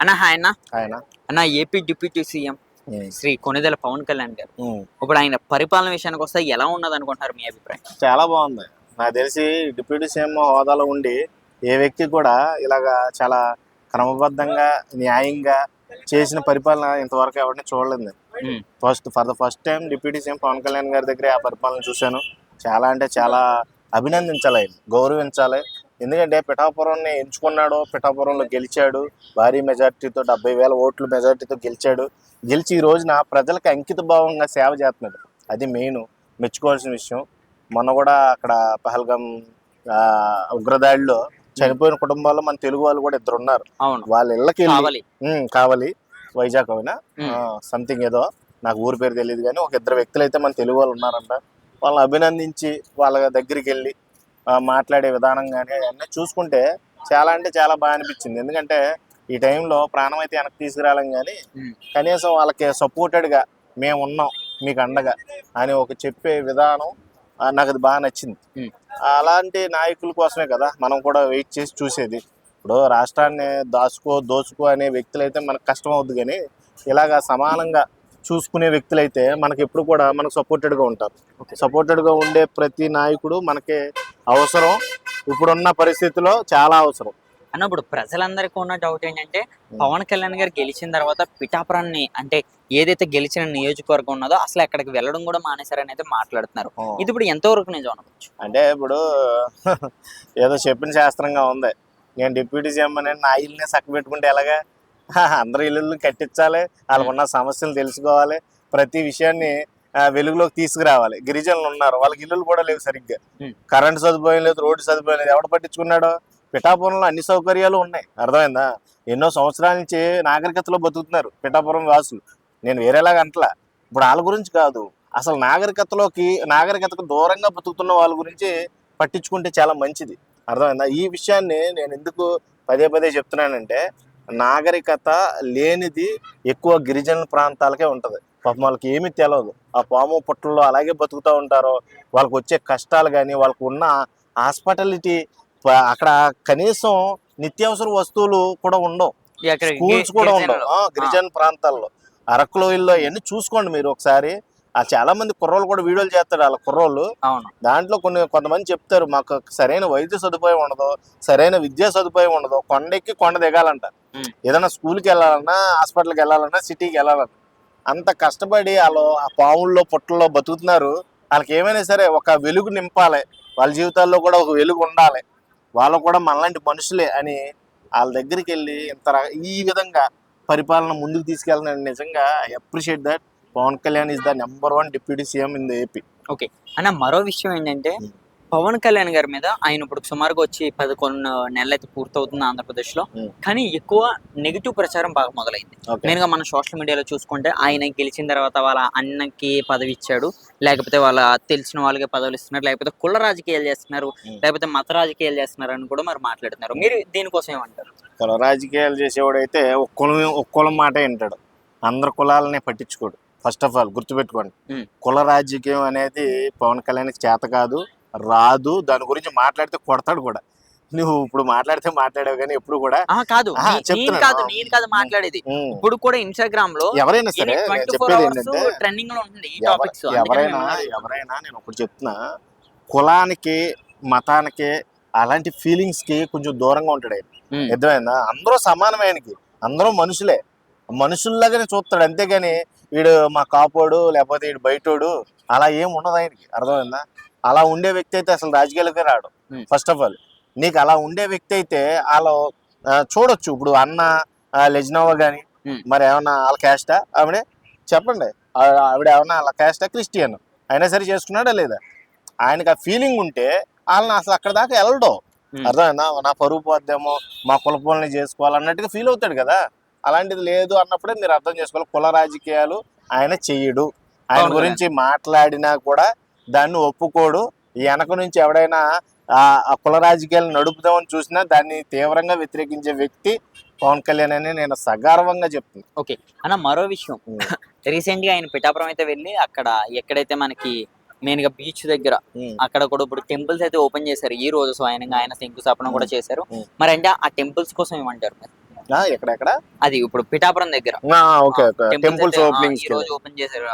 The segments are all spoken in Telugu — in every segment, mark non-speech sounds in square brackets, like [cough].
అన్న అన్న. ఆయన అన్న. AP deputy CM Shri Konidela Pavan Kalyan garu. ఇప్పుడు ఆయన పరిపాలన విషయానికి వస్తే ఎలా ఉన్నది అనుకుంటున్నారు మీ అభిప్రాయం? చాలా బాగుంది. నాకు తెలిసి డిప్యూటీ సీఎం హోదాలో ఉండి ఏ వ్యక్తి కూడా ఇలాగా చాలా క్రమబద్ధంగా న్యాయంగా చేసిన పరిపాలన ఇంతవరకు ఎవరిని చూడలేదు. First for the first time deputy CM Pavan Kalyan గారి దగ్గర ఆ పరిపాలన చూశాను. చాలా అంటే చాలా అభినందించాలి ఆయన. గౌరవించాలి. ఎందుకంటే పిఠాపురాన్ని ఎంచుకున్నాడు పిఠాపురంలో గెలిచాడు భారీ మెజార్టీతో డెబ్బై వేల ఓట్ల మెజార్టీతో గెలిచాడు. గెలిచి ఈ రోజున ప్రజలకు అంకిత భావంగా సేవ చేస్తున్నాడు. అది మెయిన్ మెచ్చుకోవాల్సిన విషయం. మొన్న కూడా అక్కడ పహల్గం ఉగ్రదాడిలో చనిపోయిన కుటుంబాల్లో మన తెలుగు వాళ్ళు కూడా ఇద్దరు ఉన్నారు వాళ్ళ ఇళ్ళకి కావాలి. వైజాగ్ అయినా సంథింగ్ ఏదో నాకు ఊరి పేరు తెలియదు కానీ ఒక ఇద్దరు వ్యక్తులు అయితే మన తెలుగు వాళ్ళు ఉన్నారంట. వాళ్ళని అభినందించి వాళ్ళ దగ్గరికి వెళ్ళి మాట్లాడే విధానం కానీ అవన్నీ చూసుకుంటే చాలా అంటే చాలా బాగా అనిపించింది. ఎందుకంటే ఈ టైంలో ప్రాణం అయితే వెనక్కి తీసుకురాలేం కానీ కనీసం వాళ్ళకి సపోర్టెడ్గా మేము ఉన్నాం మీకు అండగా అని ఒక చెప్పే విధానం నాకు అది బాగా నచ్చింది. అలాంటి నాయకుల కోసమే కదా మనం కూడా వెయిట్ చేసి చూసేది. ఇప్పుడు రాష్ట్రాన్ని దాచుకో దోచుకో అనే వ్యక్తులైతే మనకు కష్టం అవుద్ది కానీ ఇలాగా సమానంగా చూసుకునే వ్యక్తులైతే మనకి ఎప్పుడు కూడా మనకు సపోర్టెడ్గా ఉంటారు. సపోర్టెడ్గా ఉండే ప్రతి నాయకుడు మనకి అవసరం. ఇప్పుడున్న పరిస్థితిలో చాలా అవసరం. అన్న ఇప్పుడు ప్రజలందరికీ ఉన్న డౌట్ ఏంటంటే పవన్ కళ్యాణ్ గారు గెలిచిన తర్వాత పిఠాపురాన్ని అంటే ఏదైతే గెలిచిన నియోజకవర్గం ఉన్నదో అసలు అక్కడికి వెళ్ళడం కూడా మానేశారని అయితే మాట్లాడుతున్నారు ఇది ఇప్పుడు ఎంతవరకు నిజం అనుకోవచ్చు అంటే ఇప్పుడు [laughs] ఏదో చెప్పిన శాస్త్రంగా ఉంది. నేను డిప్యూటీ సీఎం అని నా ఇల్లునే చక్క పెట్టుకుంటే ఎలాగా? [laughs] అందరి ఇల్లు కట్టించాలి. వాళ్ళకు ఉన్న సమస్యలు తెలుసుకోవాలి. ప్రతి విషయాన్ని వెలుగులోకి తీసుకురావాలి. గిరిజనులు ఉన్నారు. వాళ్ళకి ఇల్లులు కూడా లేవు సరిగ్గా. కరెంట్ సదుపాయం లేదు రోడ్డు సదుపాయం లేదు. ఎవడు పట్టించుకున్నాడో? పిఠాపురంలో అన్ని సౌకర్యాలు ఉన్నాయి. అర్థమైందా? ఎన్నో సంవత్సరాల నుంచి నాగరికతలో బతుకుతున్నారు పిఠాపురం వాసులు. నేను వేరేలాగా అంటలా. ఇప్పుడు వాళ్ళ గురించి కాదు. అసలు నాగరికతలోకి నాగరికతకు దూరంగా బతుకుతున్న వాళ్ళ గురించి పట్టించుకుంటే చాలా మంచిది. అర్థమైందా? ఈ విషయాన్ని నేను ఎందుకు పదే పదే చెప్తున్నానంటే నాగరికత లేనిది ఎక్కువ గిరిజన ప్రాంతాలకే ఉంటుంది. పాపం వాళ్ళకి ఏమీ తెలియదు ఆ పాము పుట్టల్లో అలాగే బతుకుతూ ఉంటారో. వాళ్ళకి వచ్చే కష్టాలు కానీ వాళ్ళకు ఉన్న హాస్పిటాలిటీ అక్కడ కనీసం నిత్యావసర వస్తువులు కూడా ఉండవు. స్కూల్స్ కూడా. ఉండవు. గిరిజన ప్రాంతాల్లో. అరకులో ఇల్లు అవన్నీ చూసుకోండి మీరు ఒకసారి. ఆ చాలా మంది కుర్రోళ్ళు కూడా వీడియోలు చేస్తారు వాళ్ళ కుర్రోళ్ళు. దాంట్లో కొన్ని కొంతమంది చెప్తారు మాకు సరైన వైద్య సదుపాయం ఉండదు సరైన విద్యా సదుపాయం ఉండదు. కొండెక్కి కొండ దిగాలంట. ఏదైనా స్కూల్కి వెళ్ళాలన్నా హాస్పిటల్కి వెళ్ళాలన్నా సిటీకి వెళ్ళాలన్నా. అంత కష్టపడి వాళ్ళు ఆ పాముల్లో పుట్టల్లో బతుకుతున్నారు. వాళ్ళకి ఏమైనా సరే ఒక వెలుగు నింపాలి. వాళ్ళ జీవితాల్లో కూడా ఒక వెలుగు ఉండాలి. వాళ్ళు కూడా మనలాంటి మనుషులే అని వాళ్ళ దగ్గరికి వెళ్ళి ఇంత ఈ విధంగా పరిపాలన ముందుకు తీసుకెళ్ళిన నిజంగా I appreciate that Pavan Kalyan is the number one deputy CM in the AP. Okay. అన్న మరో విషయం ఏంటంటే ఉమ్. పవన్ కళ్యాణ్ గారి మీద ఆయన ఇప్పుడు సుమారుగా వచ్చి పదకొండు నెలలు అయితే పూర్తవుతుంది ఆంధ్రప్రదేశ్లో. కానీ ఎక్కువ నెగిటివ్ ప్రచారం బాగా మొదలైంది. మెయిన్గా మనం సోషల్ మీడియాలో చూసుకుంటే ఆయన గెలిచిన తర్వాత వాళ్ళ అన్నకి పదవి ఇచ్చాడు. లేకపోతే వాళ్ళ తెలిసిన వాళ్ళకి పదవులు ఇస్తున్నారు. లేకపోతే కుల రాజకీయాలు చేస్తున్నారు. లేకపోతే మత రాజకీయాలు చేస్తున్నారు అని కూడా మరి మాట్లాడుతున్నారు. మీరు దీనికోసం ఏమంటారు? కుల రాజకీయాలు చేసేవాడైతే ఒక కులం ఒక కులం మాట వింటాడు. అందరు కులాలనే పట్టించుకోడు. ఫస్ట్ ఆఫ్ ఆల్ గుర్తుపెట్టుకోండి. కుల రాజకీయం అనేది పవన్ కళ్యాణ్కి చేత కాదు. రాదు దాని గురించి మాట్లాడితే కొడతాడు కూడా. నువ్వు ఇప్పుడు మాట్లాడితే మాట్లాడావు కానీ ఎప్పుడు కూడా కాదు. నేను. కాదు నేను కాదు మాట్లాడేది. ఇప్పుడు కూడా ఇన్స్టాగ్రామ్లో ఎవరైనా సరే చెప్పేది ఏంటంటే ట్రెండింగ్లో ఉంటుంది ఈ ఎవ- టాపిక్స్ ఎవరైనా ఎవరైనా నేను ఒకటి చెప్తున్నా కులానికి మతానికి అలాంటి ఫీలింగ్స్కి కొంచెం దూరంగా ఉంటాడు. ఆయన అర్థమైందా? అందరూ సమానమే ఆయనకి అందరూ మనుషులే. మనుషుల్లాగానే చూస్తాడు అంతేగాని వీడు మా కాపోడు లేకపోతే వీడు బయటోడు అలా ఏం ఉండదు ఆయనకి. అర్థమైందా? అలా ఉండే వ్యక్తి అయితే అసలు రాజకీయాలకే రాడు. ఫస్ట్ ఆఫ్ ఆల్ నీకు అలా ఉండే వ్యక్తి అయితే వాళ్ళు చూడొచ్చు. ఇప్పుడు అన్న లెజ్నోవా కానీ Hmm. మరి ఏమన్నా వాళ్ళ క్యాస్టా ఆవిడే చెప్పండి. ఆవిడ ఏమన్నా వాళ్ళ క్యాస్టా క్రిస్టియన్. అయినా సరే చేసుకున్నాడా లేదా? ఆయనకి ఆ ఫీలింగ్ ఉంటే వాళ్ళని అసలు అక్కడ దాకా వెళ్ళడం. Hmm. అర్థమైందా? నా పరువు పోద్దేమో మా కుల పనులు చేసుకోవాలన్నట్టుగా ఫీల్ అవుతాడు కదా. అలాంటిది లేదు అన్నప్పుడే మీరు అర్థం చేసుకోవాలి. కుల రాజకీయాలు ఆయన చెయ్యడు. ఆయన గురించి మాట్లాడినా కూడా దాన్ని ఒప్పుకోడు. ఈ వెనక నుంచి ఎవడైనా ఆ కుల రాజకీయాలు నడుపుదామని చూసినా దాన్ని తీవ్రంగా వ్యతిరేకించే వ్యక్తి పవన్ కళ్యాణ్ అని నేను సగర్వంగా చెప్తున్నాను ఓకే. అన్న మరో విషయం. రీసెంట్గా ఆయన పిఠాపురం అయితే వెళ్ళి అక్కడ ఎక్కడైతే మనకి మెయిన్గా బీచ్ దగ్గర అక్కడ కూడా ఇప్పుడు టెంపుల్స్ అయితే ఓపెన్ చేశారు. ఈ రోజు స్వయంగా ఆయన శంకుస్థాపన కూడా చేశారు. మరి అంటే ఆ టెంపుల్స్ కోసం ఏమంటారు మరి? ఎక్కడెక్కడ? అది ఇప్పుడు పిఠాపురం దగ్గర. ఓకే టెంపుల్స్ ఈ రోజు ఓపెన్ చేశారు.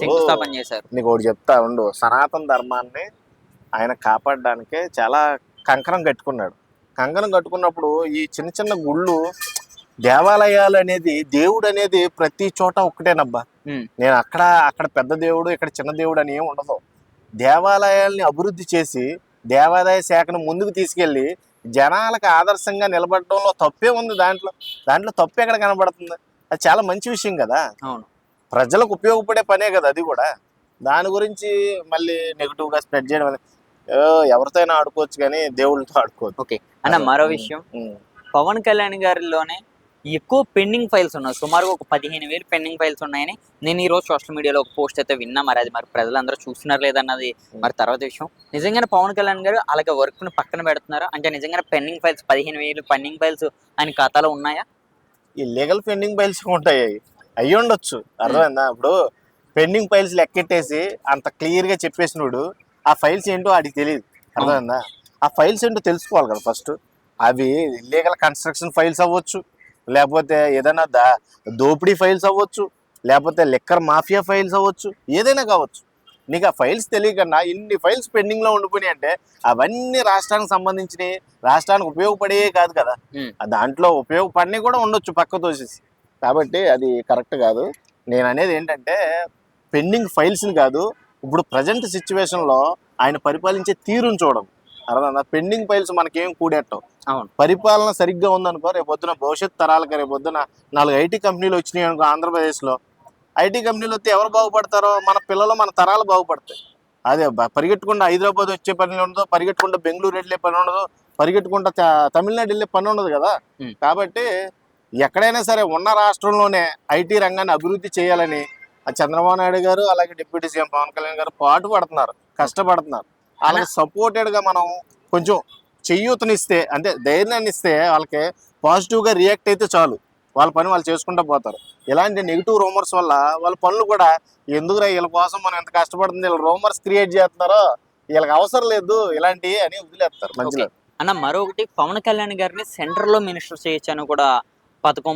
శంకుస్థాపన చేశారు. నీకు ఒకటి చెప్తా ఉండు. సనాతన ధర్మాన్ని ఆయన కాపాడడానికే చాలా కంకణం కట్టుకున్నాడు. కంకణం కట్టుకున్నప్పుడు ఈ చిన్న చిన్న గుళ్ళు దేవాలయాలు అనేది దేవుడు అనేది ప్రతి చోట ఒక్కటేనబ్బా. నేను అక్కడ అక్కడ పెద్ద దేవుడు ఇక్కడ చిన్న దేవుడు అని ఏం ఉండదు. దేవాలయాల్ని అభివృద్ధి చేసి దేవాదాయ శాఖను ముందుకు తీసుకెళ్ళి జనాలకు ఆదర్శంగా నిలబడడంలో తప్పే ఉంది దాంట్లో. దాంట్లో తప్పు ఎక్కడ కనబడుతుంది? అది చాలా మంచి విషయం కదా. అవును. ప్రజలకు ఉపయోగపడే పనే కదా అది కూడా. దాని గురించి మళ్ళీ నెగిటివ్గా స్ప్రెడ్ చేయడం ఎవరితో అయినా ఆడుకోవచ్చు కానీ దేవుళ్ళతో ఆడుకోవచ్చు ఓకే. అన్న. మరో విషయం. పవన్ కళ్యాణ్ గారిలోనే ఎక్కువ పెండింగ్ ఫైల్స్ ఉన్నాయి. సుమారుగా ఒక పదిహేను వేలు పెండింగ్ ఫైల్స్ ఉన్నాయని నేను ఈ రోజు సోషల్ మీడియాలో ఒక పోస్ట్ అయితే విన్నా. మరి అది మరి ప్రజలందరూ చూస్తున్నారు లేదన్నది మరి తర్వాత విషయం. నిజంగానే పవన్ కళ్యాణ్ గారు అలాగే వర్క్ని పక్కన పెడుతున్నారు. అంటే నిజంగానే పెండింగ్ ఫైల్స్ పదిహేను వేలు పెండింగ్ ఫైల్స్ ఆయన ఖాతాలో ఉన్నాయా? ఈ లీగల్ పెండింగ్ ఫైల్స్ ఉంటాయి. అయ్యి ఉండొచ్చు అర్థమైందా ఇప్పుడు పెండింగ్ ఫైల్స్ లెక్కెట్టేసి అంత క్లియర్గా చెప్పేసినోడు ఆ ఫైల్స్ ఏంటో వాడికి తెలియదు అర్థమైందా? ఆ ఫైల్స్ ఏంటో తెలుసుకోవాలి కదా ఫస్ట్. అవి ఇల్లీగల్ కన్స్ట్రక్షన్ ఫైల్స్ అవ్వచ్చు లేకపోతే ఏదైనా దా దోపిడీ ఫైల్స్ అవ్వచ్చు లేకపోతే లిక్కర్ మాఫియా ఫైల్స్ అవ్వచ్చు ఏదైనా కావచ్చు. నీకు ఆ ఫైల్స్ తెలియకుండా ఇన్ని ఫైల్స్ పెండింగ్లో ఉండిపోయినాయి అంటే అవన్నీ రాష్ట్రానికి సంబంధించినవి రాష్ట్రానికి ఉపయోగపడే కాదు కదా. దాంట్లో ఉపయోగపడినవి కూడా ఉండొచ్చు పక్క తోసేసి. కాబట్టి అది కరెక్ట్ కాదు. నేను అనేది ఏంటంటే పెండింగ్ ఫైల్స్ని కాదు ఇప్పుడు ప్రజెంట్ సిచ్యువేషన్లో ఆయన పరిపాలించే తీరుని చూడడం అర్థం పెండింగ్ ఫైల్స్ మనకేం కూడేట్టం అవును. పరిపాలన సరిగ్గా ఉందనుకో రేపు పొద్దున భవిష్యత్ తరాలకి రేపు పొద్దున నాలుగు ఐటీ కంపెనీలు వచ్చినాయి అనుకో ఆంధ్రప్రదేశ్లో. ఐటీ కంపెనీలు వస్తే ఎవరు బాగుపడతారో? మన పిల్లలు మన తరాలు బాగుపడతాయి. అదే పరిగెట్టుకుంటూ హైదరాబాద్ వచ్చే పని ఉండదు పరిగెట్టుకుంటూ బెంగళూరు వెళ్ళే పని ఉండదు పరిగెట్టుకుంటూ తమిళనాడు వెళ్ళే పని ఉండదు కదా. కాబట్టి ఎక్కడైనా సరే ఉన్న రాష్ట్రంలోనే ఐటీ రంగాన్ని అభివృద్ధి చేయాలని ఆ చంద్రబాబు నాయుడు గారు అలాగే డిప్యూటీ సీఎం పవన్ కళ్యాణ్ గారు పాటు పడుతున్నారు కష్టపడుతున్నారు. వాళ్ళకి సపోర్టెడ్గా మనం కొంచెం చెయ్యూతనిస్తే అంటే ధైర్యాన్ని ఇస్తే వాళ్ళకి పాజిటివ్గా రియాక్ట్ అయితే చాలు. వాళ్ళ పని వాళ్ళు చేసుకుంటూ పోతారు. ఇలాంటి నెగిటివ్ రూమర్స్ వల్ల వాళ్ళ పనులు కూడా ఎందుకురా వీళ్ళ కోసం మనం ఎంత కష్టపడుతుంది వీళ్ళు రూమర్స్ క్రియేట్ చేస్తున్నారో వీళ్ళకి అవసరం లేదు ఇలాంటివి అని వదిలేస్తారు. మధ్యలో అన్న మరొకటి పవన్ కళ్యాణ్ గారిని సెంటర్లో మినిస్టర్ చేయొచ్చు అని కూడా పథకం.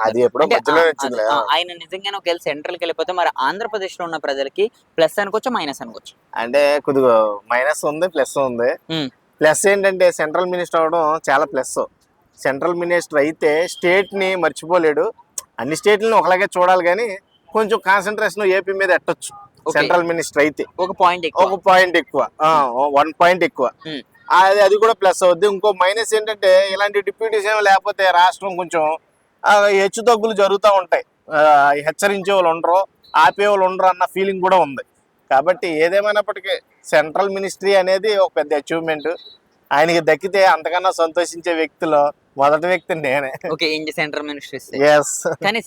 అది- ఆ, ఆయన నిజంగానే ఒకవేళ సెంట్రల్కి వెళ్ళిపోతే మరి ఆంధ్రప్రదేశ్లో ఉన్న ప్రజలకి ప్లస్ అనుకోవచ్చు మైనస్ అనుకోవచ్చు? అంటే కొద్దిగా మైనస్ ఉంది ప్లస్ ఉంది. ప్లస్ ఏంటంటే సెంట్రల్ మినిస్టర్ అవడం చాలా ప్లస్ సెంట్రల్ మినిస్టర్ అయితే స్టేట్ని మర్చిపోలేడు. అన్ని స్టేట్లను ఒకలాగే చూడాలి కానీ కొంచెం కాన్సన్ట్రేషన్ ఏపీ మీద ఎట్టొచ్చు. సెంట్రల్ మినిస్టర్ అయితే. ఒక పాయింట్ ఎక్కువ. ఒక పాయింట్ ఎక్కువ. వన్ పాయింట్ ఎక్కువ. అది అది కూడా ప్లస్ అవుద్ది. ఇంకో మైనస్ ఏంటంటే ఇలాంటి డిప్యూటీస్ ఏమి లేకపోతే రాష్ట్రం కొంచెం హెచ్చు తగ్గులు జరుగుతూ ఉంటాయి. హెచ్చరించే వాళ్ళు ఉండరు ఆపే వాళ్ళు ఉండరు అన్న ఫీలింగ్ కూడా ఉంది. కాబట్టి ఏదేమైనప్పటికీ సెంట్రల్ మినిస్ట్రీ అనేది ఒక పెద్ద అచీవ్మెంట్ ఆయనకి దక్కితే అంతకన్నా సంతోషించే వ్యక్తిలో మొదటి వ్యక్తి నేనే. ఓకే సెంట్రల్ మినిస్టర్ ఎస్ కానీ